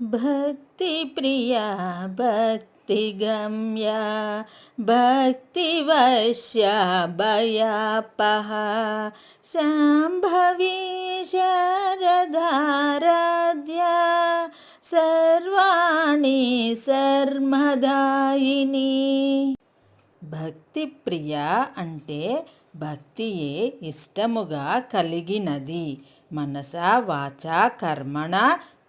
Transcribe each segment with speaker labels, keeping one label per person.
Speaker 1: भक्तिप्रिया भक्तिगम्या भक्तिवश्या भयापः शाम्भवी शरदाराध्या सर्वाणि सर्मदायिनी భక్తి ప్రియ అంటే భక్తియే ఇష్టముగా కలిగినది మనస వాచ కర్మణ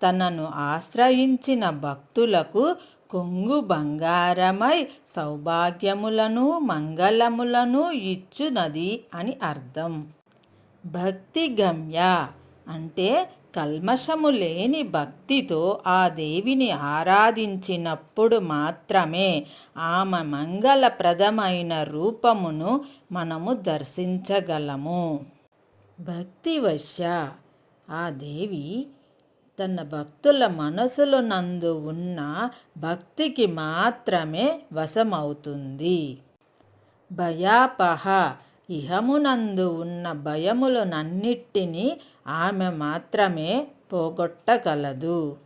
Speaker 1: తనను ఆశ్రయించిన భక్తులకు కొంగు బంగారమై సౌభాగ్యములను మంగళములను ఇచ్చునది అని అర్థం. భక్తి గమ్య అంటే కల్మషము లేని భక్తితో ఆ దేవిని ఆరాధించినప్పుడు మాత్రమే ఆమె మంగళప్రదమైన రూపమును మనము దర్శించగలము. భక్తివశ ఆ దేవి తన భక్తుల మనసుల నందు ఉన్న భక్తికి మాత్రమే వశమవుతుంది. భయాపహ ఇహమునందు ఉన్న భయములనన్నిటినీ ఆమె మాత్రమే పోగొట్టగలదు.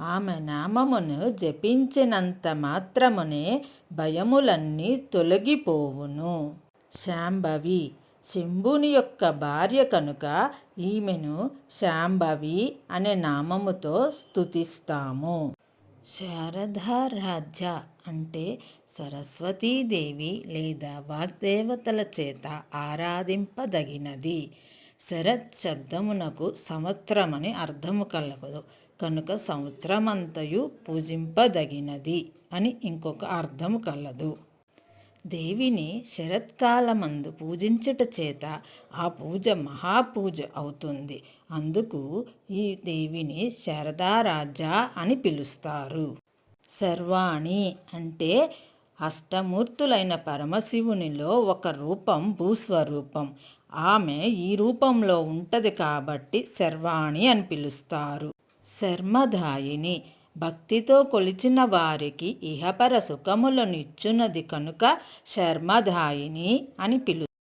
Speaker 1: ఆమె నామమును జపించినంత మాత్రమునే భయములన్నీ తొలగిపోవును. శాంభవి శంభుని యొక్క భార్య కనుక ఈమెను శాంభవి అనే నామముతో స్థుతిస్తాము శారదారాధ్య అంటే సరస్వతీదేవి లేదా వాగ్దేవతల చేత ఆరాధింపదగినది. శరత్ శబ్దమునకు సంవత్సరమని అర్థము కలగదు. కనుక సంవత్సరమంతయు పూజింపదగినది అని ఇంకొక అర్థము కలదు. దేవిని శరత్కాలమందు పూజించుట చేత ఆ పూజ మహాపూజ అవుతుంది. అందుకు ఈ దేవిని శారదారాజా అని పిలుస్తారు. సర్వాణి అంటే అష్టమూర్తులైన పరమశివునిలో ఒక రూపం భూస్వరూపం. ఆమె ఈ రూపంలో ఉంటది కాబట్టి శర్వాణి అని పిలుస్తారు. శర్మదాయిని భక్తితో కొలిచిన వారికి ఇహపర సుఖములనిచ్చునది కనుక శర్మధాయిని అని పిలు